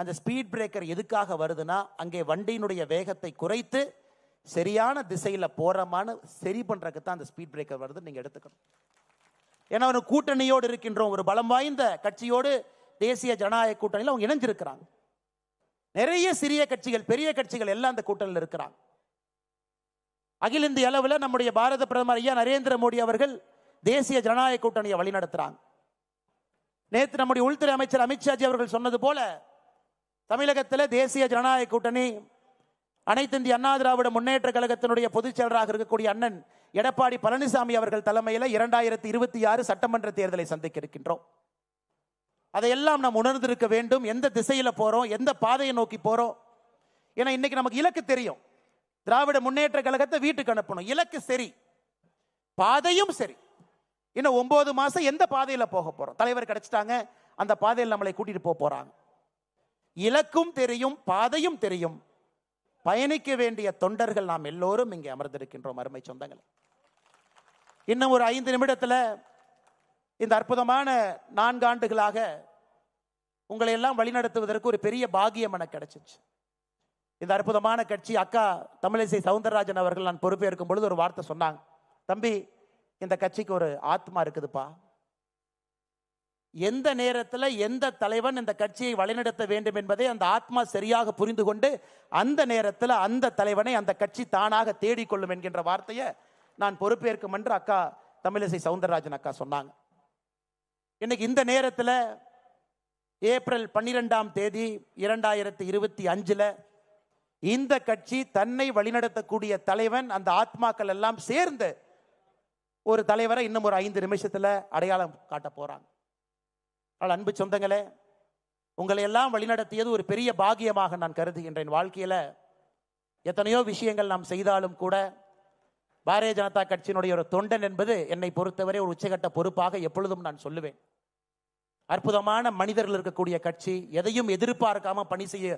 அந்த speed breaker எதுக்காக வருதுன்னா அங்கே வண்டியினுடைய வேகத்தை குறைத்து சரியான திசையில் போகிறமான்னு சரி பண்ணுறதுக்கு தான் அந்த ஸ்பீட் பிரேக்கர் வருது நீங்கள் எடுத்துக்கணும். ஏன்னா ஒரு கூட்டணியோடு இருக்கின்றோம் ஒரு பலம் வாய்ந்த கட்சியோடு தேசிய ஜனநாயக கூட்டணியில் அவங்க இணைஞ்சிருக்கிறாங்க. நிறைய சிறிய கட்சிகள் பெரிய கட்சிகள் எல்லாம் அந்த கூட்டணியில் இருக்கிறாங்க. அகில இந்திய அளவில் நம்முடைய பாரத பிரதமர் ஐயா நரேந்திர மோடி அவர்கள் தேசிய ஜனநாயக கூட்டணியை வழிநடத்துறாங்க. நேற்று நம்முடைய உள்துறை அமைச்சர் அமித்ஷாஜி அவர்கள் சொன்னது போல தமிழகத்தில் தேசிய ஜனநாயக கூட்டணி அனைத்து இந்திய அண்ணா திராவிட முன்னேற்ற கழகத்தினுடைய பொதுச் செயலராக இருக்கக்கூடிய அண்ணன் எடப்பாடி பழனிசாமி அவர்கள் தலைமையில் இரண்டாயிரத்தி இருபத்தி ஆறு சட்டமன்ற தேர்தலை சந்திக்க இருக்கின்றோம் அதையெல்லாம் நாம் உணர்ந்திருக்க வேண்டும். எந்த திசையில் போகிறோம் எந்த பாதையை நோக்கி போகிறோம் ஏன்னா இன்னைக்கு நமக்கு இலக்கு தெரியும். திராவிட முன்னேற்ற கழகத்தை வீட்டுக்கு அனுப்பணும். இலக்கு சரி. பாதையும் சரி. இன்னும் ஒன்பது மாதம் எந்த பாதையில் போக போகிறோம் தலைவர் கிடைச்சிட்டாங்க. அந்த பாதையில் நம்மளை கூட்டிகிட்டு போக போகிறாங்க இலக்கும் தெரியும் பாதையும் தெரியும். பயணிக்க வேண்டிய தொண்டர்கள் நாம் எல்லோரும் இங்கே அமர்ந்திருக்கின்றோம் அருமை சொந்தங்கள். இன்னும் ஒரு ஐந்து நிமிடத்தில் இந்த அற்புதமான நான்கு ஆண்டுகளாக உங்களை எல்லாம் வழிநடத்துவதற்கு ஒரு பெரிய பாகியம் எனக்கு கிடைச்சிச்சு. இந்த அற்புதமான கட்சி அக்கா தமிழிசை சவுந்தரராஜன் அவர்கள் நான் பொறுப்பேற்கும் பொழுது ஒரு வார்த்தை சொன்னாங்க. தம்பி இந்த கட்சிக்கு ஒரு ஆத்மா இருக்குதுப்பா. எந்த நேரத்தில் எந்த தலைவன் இந்த கட்சியை வழிநடத்த வேண்டும் என்பதை அந்த ஆத்மா சரியாக புரிந்து கொண்டு அந்த நேரத்தில் அந்த தலைவனை அந்த கட்சி தானாக தேடிக்கொள்ளும் என்கின்ற வார்த்தையை நான் பொறுப்பேற்கும் என்று அக்கா தமிழிசை சவுந்தரராஜன் அக்கா சொன்னாங்க. இன்னைக்கு இந்த நேரத்தில் ஏப்ரல் பன்னிரெண்டாம் தேதி இரண்டாயிரத்தி இருபத்தி அஞ்சில் இந்த கட்சி தன்னை வழிநடத்தக்கூடிய தலைவன் அந்த ஆத்மாக்கள் எல்லாம் சேர்ந்து ஒரு தலைவரை இன்னும் ஒரு ஐந்து நிமிஷத்தில் அடையாளம் காட்ட போகிறாங்க ஆனால் அன்பு சொந்தங்களே உங்களை எல்லாம் வழிநடத்தியது ஒரு பெரிய பாகியமாக நான் கருதுகின்றேன். வாழ்க்கையில் எத்தனையோ விஷயங்கள் நாம் செய்தாலும் கூட பாரதிய ஜனதா கட்சியினுடைய ஒரு தொண்டன் என்பது என்னை பொறுத்தவரை ஒரு உச்சகட்ட பொறுப்பாக எப்பொழுதும் நான் சொல்லுவேன். அற்புதமான மனிதர்கள் இருக்கக்கூடிய கட்சி எதையும் எதிர்பார்க்காம பணி செய்ய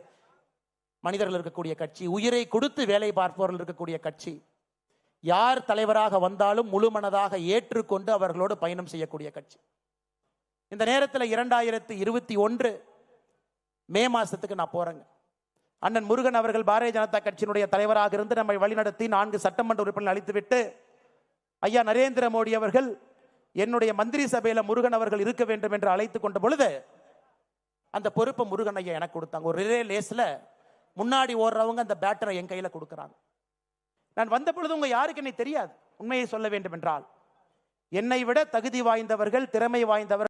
மனிதர்கள் இருக்கக்கூடிய கட்சி உயிரை கொடுத்து வேலை பார்ப்பவர்கள் இருக்கக்கூடிய கட்சி யார் தலைவராக வந்தாலும் முழு மனதாக ஏற்றுக்கொண்டு அவர்களோடு பயணம் செய்யக்கூடிய கட்சி. இந்த நேரத்தில் இரண்டாயிரத்தி இருபத்தி ஒன்று மே மாசத்துக்கு நான் போறேங்க. அண்ணன் முருகன் அவர்கள் பாரதிய ஜனதா கட்சியினுடைய தலைவராக இருந்து நம்மை வழிநடத்தி நான்கு சட்டமன்ற உறுப்பினர் அளித்துவிட்டு ஐயா நரேந்திர மோடி அவர்கள் என்னுடைய மந்திரி சபையில் முருகன் அவர்கள் இருக்க வேண்டும் என்று அழைத்து கொண்ட பொழுது அந்த பொறுப்பை முருகன் ஐயா எனக்கு கொடுத்தாங்க. ஒரு ரிலே லேஸில் முன்னாடி ஓடுறவங்க அந்த பேட்டரை என் கையில் கொடுக்குறாங்க. நான் வந்த பொழுது உங்கள் யாருக்கு என்னை தெரியாது. உண்மையை சொல்ல வேண்டும் என்றால் என்னை விட தகுதி வாய்ந்தவர்கள் திறமை வாய்ந்தவர்கள்